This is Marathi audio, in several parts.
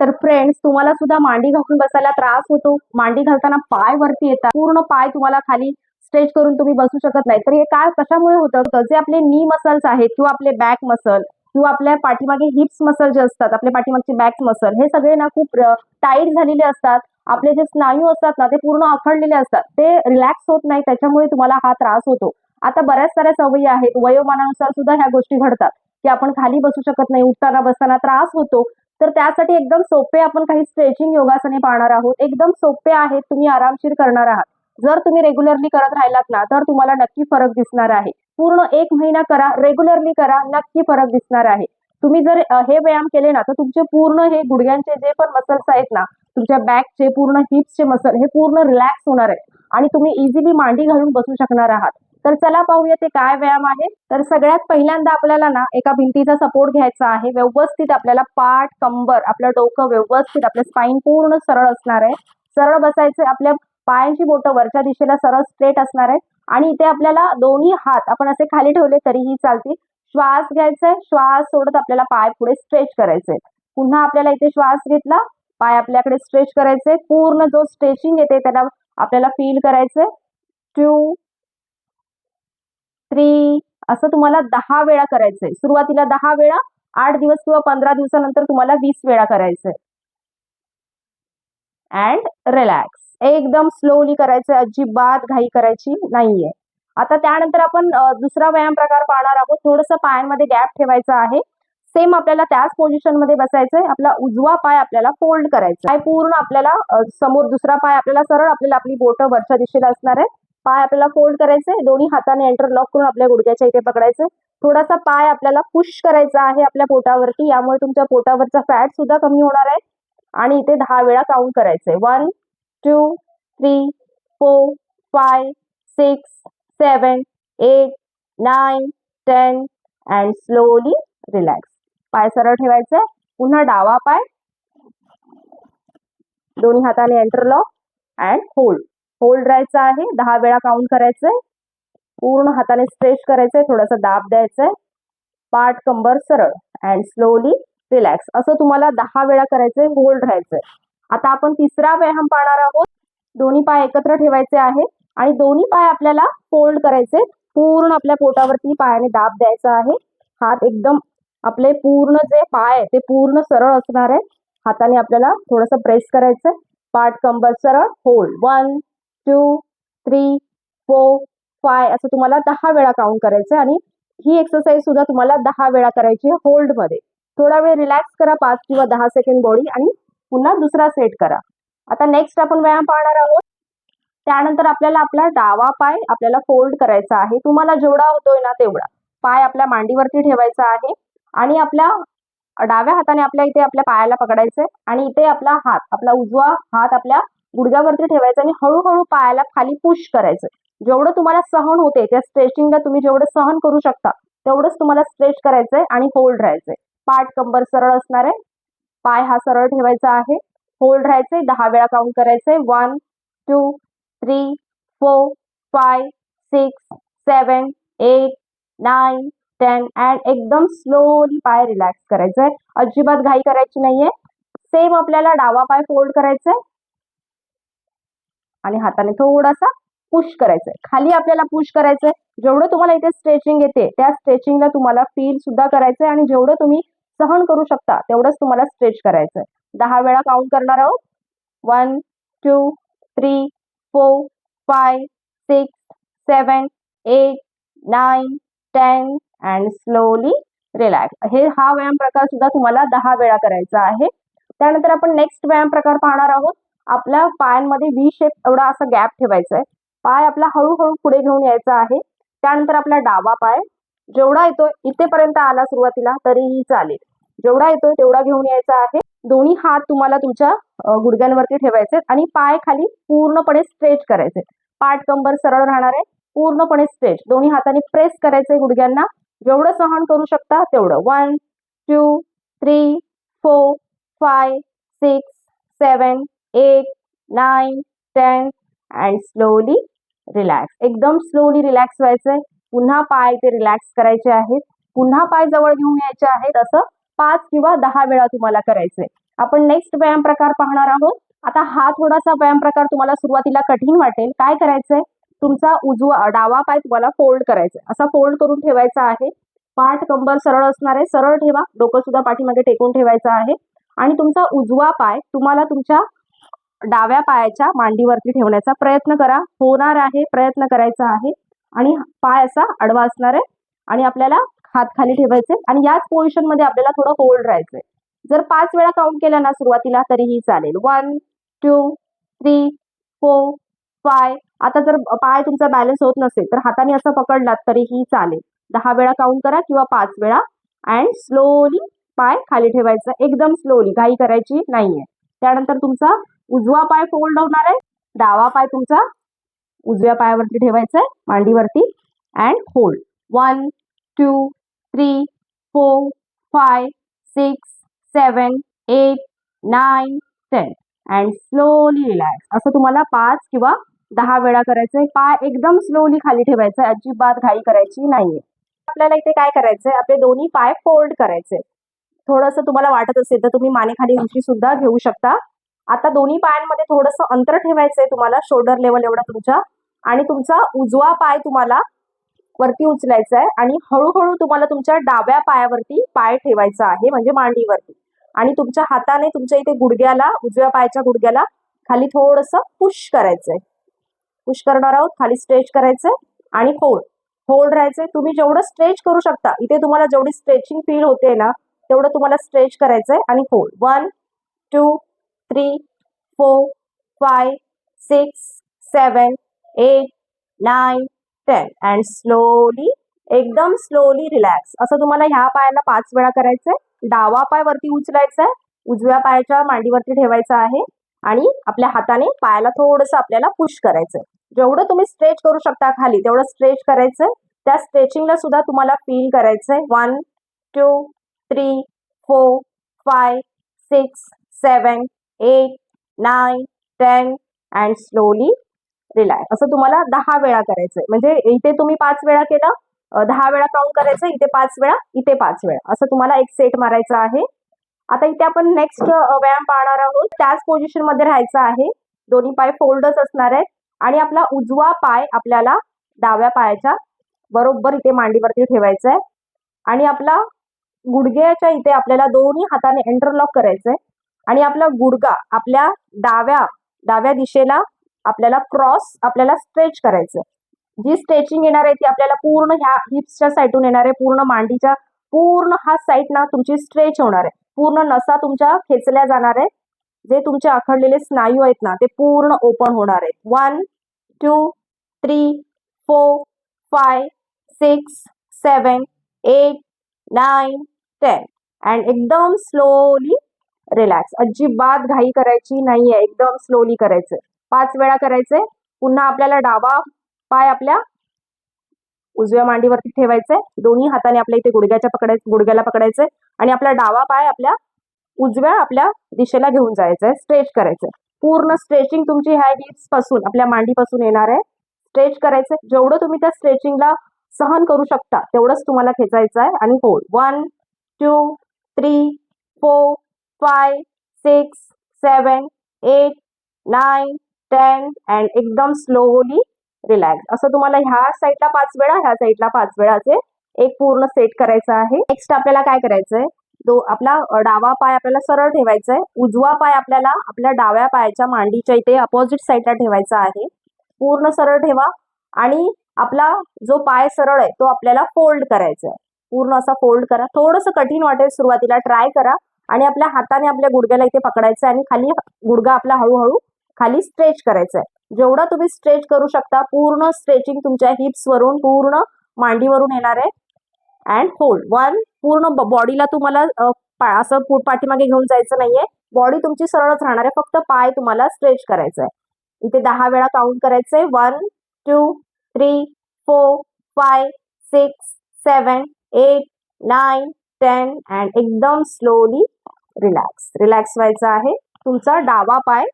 तर फ्रेंड्स तुम्हाला सुद्धा मांडी घालून बसायला त्रास होतो. मांडी घालताना पाय वरती येतात. पूर्ण पाय तुम्हाला खाली स्ट्रेच करून तुम्ही बसू शकत नाही. तर हे काय कशामुळे होतं? जे आपले नी मसल्स आहेत किंवा आपले बॅक मसल किंवा आपल्या पाठीमागे हिप्स मसल जे असतात आपल्या पाठीमागचे बॅक मसल हे सगळे ना खूप टाईट झालेले असतात. आपले जे स्नायू असतात ना ते पूर्ण अखडलेले असतात. ते रिलॅक्स होत नाही त्याच्यामुळे तुम्हाला हा त्रास होतो. आता बऱ्याच साऱ्या सवयी आहेत. वयोमानानुसार सुद्धा ह्या गोष्टी घडतात. की आपण खाली बसू शकत नाही उठताना बसताना त्रास होतो. तर त्यासाठी एकदम सोपे आपण काही स्ट्रेचिंग योगासने पाहणार आहोत. एकदम सोपे आहेत तुम्ही आरामशीर करणार आहात. जर तुम्ही रेग्युलरली करत राहिलात ना तर तुम्हाला नक्की फरक दिसणार आहे. पूर्ण एक महिना करा रेग्युलरली करा नक्की फरक दिसणार आहे. तुम्ही जर हे व्यायाम केले ना तर तुमचे पूर्ण हे गुडघ्यांचे जे पण मसल्स आहेत ना तुमच्या बॅकचे पूर्ण हिप्सचे मसल हे पूर्ण रिलॅक्स होणार आहे आणि तुम्ही इझिली मांडी घालून बसू शकणार आहात. तर चला पाहूया ते काय व्यायाम आहे. तर सगळ्यात पहिल्यांदा आपल्याला ना एका भिंतीचा सपोर्ट घ्यायचा आहे. व्यवस्थित आपल्याला पाठ कंबर आपलं डोकं व्यवस्थित आपलं स्पाईन पूर्ण सरळ असणार आहे. सरळ बसायचे आपल्या पायांची बोटं वरच्या दिशेला सरळ स्ट्रेट असणार आहे. आणि इथे आपल्याला दोन्ही हात आपण असे खाली ठेवले तरीही चालतील. श्वास घ्यायचा आहे श्वास सोडत आपल्याला पाय पुढे स्ट्रेच करायचे पुन्हा आपल्याला इथे श्वास घेतला. पाय आपल्याकडे स्ट्रेच करायचे पूर्ण जो स्ट्रेचिंग येते त्याला आपल्याला फील करायचंय. टू थ्री असं तुम्हाला दहा वेळा करायचंय. सुरुवातीला दहा वेळा आठ दिवस किंवा पंधरा दिवसानंतर तुम्हाला वीस वेळा करायचंय. अँड रिलॅक्स एकदम स्लोली करायचंय अजिबात घाई करायची नाहीये. आता त्यानंतर आपण दुसरा व्यायाम प्रकार पाहणार आहोत. थोडंसं पायांमध्ये गॅप ठेवायचा आहे. सेम आपल्याला त्याच पोझिशनमध्ये बसायचंय. आपला उजवा पाय आपल्याला फोल्ड करायचा पाय पूर्ण आपल्याला समोर दुसरा पाय आपल्याला सरळ आपल्याला आपली बोटं वरच्या दिशेला असणार आहे पाय आपल्याला फोल्ड करायचे दोन्ही हाताने एंटरलॉक करून आपल्या गुडघ्याच्या इथे पकडायचे. थोडासा पाय आपल्याला पुश करायचा आहे आपल्या पोटावरती यामुळे तुमच्या पोटावरचा फॅट सुद्धा कमी होणार आहे. आणि इथे दहा वेळा काउंट करायचंय one two three four five six seven eight nine ten and slowly relax पाय सरळ ठेवायचे. पुन्हा डावा पाय. दोन्ही हाताने एंटरलॉक अँड होल्ड होल्ड राहायचं आहे. दहा वेळा काउंट करायचंय. पूर्ण हाताने स्ट्रेच करायचंय. थोडासा दाब द्यायचंय. पाठ कंबर सरळ. अँड स्लोली रिलॅक्स असं तुम्हाला दहा वेळा करायचंय होल्ड राहायचंय. आता आपण तिसरा व्यायाम पाहणार आहोत. दोन्ही पाय एकत्र ठेवायचे आहे. आणि दोन्ही पाय आपल्याला फोल्ड करायचे. पूर्ण आपल्या पोटावरती पायाने दाब द्यायचा आहे. हात एकदम आपले पूर्ण जे पाय आहे ते पूर्ण सरळ असणार आहे. हाताने आपल्याला थोडंसं प्रेस करायचंय. पाठ कंबर सरळ. Hold one two three four five असं तुम्हाला दहा वेळा काउंट करायचं आणि ही एक्सरसाइज सुद्धा तुम्हाला दहा वेळा करायची आहे होल्डमध्ये. थोडा वेळ रिलॅक्स करा पाच किंवा दहा सेकंड बॉडी आणि पुन्हा दुसरा सेट करा. आता नेक्स्ट आपण व्यायाम पाहणार आहोत. त्यानंतर आपल्याला आपला डावा पाय आपल्याला फोल्ड करायचा आहे. तुम्हाला जेवढा होतोय ना तेवढा. पाय आपल्या मांडीवरती ठेवायचा आहे आणि आपल्या डाव्या हाताने आपल्या इथे आपल्या पायाला पकडायचंय आणि इथे आपला हात आपला उजवा हात आपल्या गुडघ्यावरती ठेवायचं आणि हळूहळू पायाला खाली पुश करायचं. जेवढं तुम्हाला सहन होते त्या स्ट्रेचिंगला तुम्ही जेवढं सहन करू शकता तेवढंच तुम्हाला स्ट्रेच करायचंय आणि होल्ड राहायचंय. पाठ कंबर सरळ असणार आहे. पाय हा सरळ ठेवायचा आहे. होल्ड राहायचंय. दहा वेळा काउंट करायचंय. One two three four five six seven eight nine ten and एकदम स्लोली पाय रिलॅक्स करायचंय. अजिबात घाई करायची नाहीये. सेम आपल्याला डावा पाय फोल्ड करायचंय. आणि हाताने थोडासा पुश करायचंय. खाली आपल्याला पुश करायचंय. जेवढं तुम्हाला इथे स्ट्रेचिंग येते त्या स्ट्रेचिंगला तुम्हाला फील सुद्धा करायचंय आणि जेवढं तुम्ही सहन करू शकता तेवढंच तुम्हाला स्ट्रेच करायचंय. दहा वेळा काउंट करणार आहोत. One two three four five six seven eight nine ten and slowly relax हे हा व्यायाम प्रकार सुद्धा तुम्हाला दहा वेळा करायचा आहे. त्यानंतर आपण नेक्स्ट व्यायाम प्रकार पाहणार आहोत. आपल्या पायांमध्ये व्ही शेप एवढा असा गॅप ठेवायचा आहे पाय आपला हळूहळू पुढे घेऊन यायचा आहे. त्यानंतर आपला डावा पाय जेवढा येतोय इथेपर्यंत आला सुरुवातीला तरीही चालेल. जेवढा येतोय तेवढा घेऊन यायचा आहे. दोन्ही हात तुम्हाला तुमच्या गुडघ्यांवरती ठेवायचे आणि पाय खाली पूर्णपणे स्ट्रेच करायचे पाठ कंबर सरळ राहणार आहे. पूर्णपणे स्ट्रेच दोन्ही हाताने प्रेस करायचे गुडघ्यांना. जेवढं सहन करू शकता तेवढं. One two three four five six seven eight nine ten and slowly relax एकदम स्लोली रिलॅक्स व्हायचंय. पुन्हा पाय ते रिलॅक्स करायचे आहेत. पुन्हा पाय जवळ घेऊन यायचे आहेत. असं पाच किंवा दहा वेळा तुम्हाला करायचंय. आपण नेक्स्ट व्यायाम प्रकार पाहणार आहोत. आता हा थोडासा व्यायाम प्रकार तुम्हाला सुरुवातीला कठीण वाटेल. काय करायचंय? तुमचा उजवा डावा पाय तुम्हाला फोल्ड करायचा असा फोल्ड करून ठेवायचा आहे. पाठ कंबर सरळ असणार आहे. सरळ ठेवा. डोकं सुद्धा पाठीमागे टेकून ठेवायचं आहे. आणि तुमचा उजवा पाय तुम्हाला तुमच्या डाव्या पायाच्या मांडीवरती ठेवण्याचा प्रयत्न करा. होणार आहे प्रयत्न करायचा आहे. आणि पाय असा आडवा असणार आहे. आणि आपल्याला हात खाली ठेवायचे आणि याच पोझिशनमध्ये आपल्याला थोडं होल्ड राहायचंय. जर पाच वेळा काउंट केलं ना सुरुवातीला तरीही चालेल. One two three four five आता जर पाय तुमचा बॅलन्स होत नसेल तर हाताने असं पकडलात तरीही चालेल. दहा वेळा काउंट करा किंवा पाच वेळा. अँड स्लोली पाय खाली ठेवायचा. एकदम स्लोली घाई करायची नाहीये. त्यानंतर तुमचा उजवा पाय फोल्ड होणार आहे. डावा पाय तुमचा उजव्या पायावरती ठेवायचा आहे मांडीवरती. And hold one two three four five six seven eight nine ten and slowly relax असं तुम्हाला पाच किंवा दहा वेळा करायचंय. पाय एकदम स्लोली खाली ठेवायचं अजिबात घाई करायची नाहीये. आपल्याला इथे काय करायचंय? आपले दोन्ही पाय फोल्ड करायचे थोडंसं तुम्हाला वाटत असेल तर तुम्ही मानेखाली उशी सुद्धा घेऊ शकता. आता दोन्ही पायांमध्ये थोडंसं अंतर ठेवायचंय तुम्हाला शोल्डर लेवल एवढा तुमच्या. आणि तुमचा उजवा पाय तुम्हाला वरती उचलायचा आहे आणि हळूहळू तुम्हाला तुमच्या डाव्या पायावरती पाय ठेवायचा आहे म्हणजे मांडीवरती. आणि तुमच्या हाताने तुमच्या इथे गुडघ्याला उजव्या पायाच्या गुडघ्याला खाली थोडस पुश करायचंय. पुश करणार आहोत खाली स्ट्रेच करायचंय आणि होल्ड होल्ड राहायचंय. तुम्ही जेवढं स्ट्रेच करू शकता इथे तुम्हाला जेवढी स्ट्रेचिंग फील होते ना तेवढं तुम्हाला स्ट्रेच करायचंय आणि hold one two three four five six seven eight nine ten and slowly एकदम स्लोली रिलॅक्स असं तुम्हाला ह्या पायाला पाच वेळा करायचंय. डावा पाय वरती उचलायचा आहे. उजव्या पायाच्या मांडीवरती ठेवायचा आहे. आणि आपल्या हाताने पायाला थोडंसं आपल्याला पुश करायचंय. जेवढं तुम्ही स्ट्रेच करू शकता खाली तेवढं स्ट्रेच करायचंय. त्या स्ट्रेचिंगला सुद्धा तुम्हाला फील करायचंय. One two three four five six seven eight nine ten and slowly relax असं तुम्हाला दहा वेळा करायचंय. म्हणजे इथे तुम्ही पाच वेळा केलं दहा वेळा काउंट करायचं इथे पाच वेळा इथे पाच वेळा. असं तुम्हाला एक सेट मारायचा आहे. आता इथे आपण नेक्स्ट व्यायाम पाहणार आहोत. त्याच पोझिशनमध्ये राहायचं आहे. दोन्ही पाय फोल्डच असणार आहेत. आणि आपला उजवा पाय आपल्याला डाव्या पायाच्या बरोबर इथे मांडीवरती ठेवायचा आहे आणि आपला गुडघ्याच्या इथे आपल्याला दोन्ही हाताने एंटरलॉक करायचंय. आणि आपला गुडगा आपल्या डाव्या डाव्या दिशेला आपल्याला क्रॉस आपल्याला स्ट्रेच करायचं जी स्ट्रेचिंग येणार आहे ती आपल्याला पूर्ण ह्या हिप्सच्या साईडून येणार आहे पूर्ण मांडीच्या पूर्ण हा साईड ना तुमची स्ट्रेच होणार आहे. पूर्ण नसा तुमच्या खेचल्या जाणार आहे. जे तुमचे आखडलेले स्नायू आहेत ना ते पूर्ण ओपन होणार आहेत. One two three four five six seven eight nine ten and एकदम स्लोली रिलॅक्स अजिबात घाई करायची नाहीये. एकदम स्लोली करायचंय. पाच वेळा करायचे पुन्हा आपल्याला डावा पाय आपल्या उजव्या मांडीवरती ठेवायचंय. दोन्ही हाताने आपल्या इथे गुडघ्याच्या पकडायचं गुडघ्याला पकडायचे आणि आपला डावा पाय आपल्या उजव्या आपल्या दिशेला घेऊन जायचंय. स्ट्रेच करायचंय. पूर्ण स्ट्रेचिंग तुमची ह्या हिप्सपासून आपल्या मांडीपासून येणार आहे. स्ट्रेच करायचंय. जेवढं तुम्ही त्या स्ट्रेचिंगला सहन करू शकता तेवढंच तुम्हाला खेचायचं आहे आणि hold one two three four five six seven eight nine ten and एकदम स्लोली रिलॅक्स. असं तुम्हाला ह्या साईडला पाच वेळा ह्या साईडला पाच वेळा असे एक पूर्ण सेट करायचं आहे. नेक्स्ट आपल्याला काय करायचंय? तो आपला डावा पाय आपल्याला सरळ ठेवायचा आहे उजवा पाय आपल्याला आपल्या डाव्या पायाच्या मांडीच्या इथे अपोजिट साईडला ठेवायचा आहे. पूर्ण सरळ ठेवा आणि आपला जो पाय सरळ आहे तो आपल्याला फोल्ड करायचा आहे पूर्ण असा फोल्ड करा. थोडंसं कठीण वाटेल सुरुवातीला. ट्राय करा. आणि आपल्या हाताने आपल्या गुडघ्याला इथे पकडायचं आहे आणि खाली गुडघा आपला हळूहळू खाली स्ट्रेच करायचा आहे जेवढा तुम्ही स्ट्रेच करू शकता पूर्ण स्ट्रेचिंग तुमच्या हिप्स वरून पूर्ण मांडीवरून येणार आहे. अँड होल्ड वन पूर्ण बॉडीला तुम्हाला असं पु- पाठीमागे घेऊन जायचं नाहीये. बॉडी तुमची सरळच राहणार आहे. फक्त पाय तुम्हाला स्ट्रेच करायचा आहे इथे दहा वेळा काउंट करायचंय. One two three four five six seven eight nine ten and एकदम स्लोली रिलॅक्स रिलॅक्स व्हायचं आहे. तुमचा डावा पाय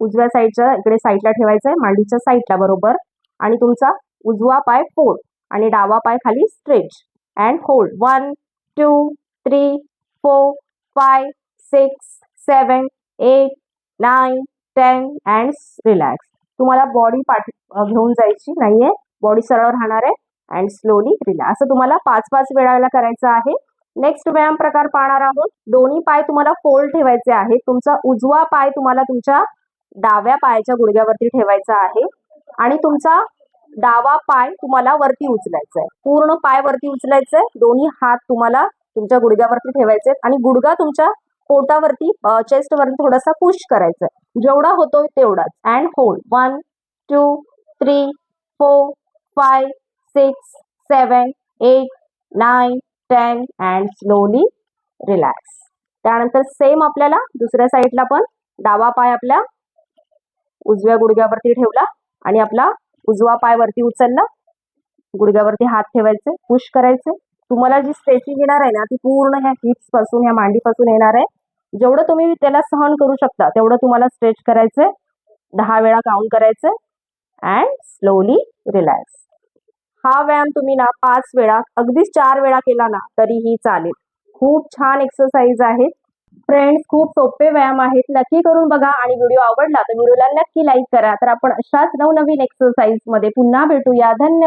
उजव्या साईडच्या इकडे साईडला ठेवायचा आहे मांडीच्या साईडला बरोबर. आणि तुमचा उजवा पाय फोल्ड आणि डावा पाय खाली stretch and hold one two three four five six seven eight nine ten and relax तुम्हाला बॉडी पाठ घेऊन जायची नाहीये. बॉडी सरळ राहणार आहे. अँड स्लोली रिलॅक्स असं तुम्हाला पाच पाच वेळाला करायचं आहे. नेक्स्ट व्यायाम प्रकार पाहणार आहोत. दोन्ही पाय तुम्हाला फोल्ड ठेवायचे आहेत. तुमचा उजवा पाय तुम्हाला तुमच्या डाव्या पायाच्या गुडघ्यावरती ठेवायचा आहे. आणि तुमचा डावा पाय तुम्हाला वरती उचलायचा आहे. पूर्ण पाय वरती उचलायचे आहे. दोन्ही हात तुम्हाला तुमच्या गुडघ्यावरती ठेवायचे आणि गुडघा तुमच्या पोटावरती चेस्टवरती थोडासा पुश करायचा आहे. जेवढा होतोय तेवढाच. And hold one two three four five six seven eight nine stand and slowly relax. त्यानंतर सेम आपल्याला दुसऱ्या साईडला पण डावा पाय आपल्या उजव्या गुडघ्यावरती ठेवला आणि आपला उजवा पाय वरती उचलला. गुडघ्यावरती हात ठेवायचे पुश करायचे. तुम्हाला जी स्ट्रेचिंग येणार आहे ना ती पूर्ण ह्या हिप्सपासून ह्या मांडीपासून येणार आहे. जेवढं तुम्ही त्याला सहन करू शकता तेवढं तुम्हाला स्ट्रेच करायचंय. दहा वेळा काउंट करायचंय. अँड स्लोली रिलॅक्स हा व्यायाम तुम्ही ना पाच वेळा अगदीच चार वेळा केला ना तरीही चालेल. खूप छान एक्सरसाइज आहेत फ्रेंड्स खूप सोपे व्यायाम आहेत. नक्की करून बघा आणि व्हिडिओ आवडला तर व्हिडिओला नक्की लाईक करा. तर आपण अशाच नवनवीन एक्सरसाइजमध्ये पुन्हा भेटूया. धन्यवाद.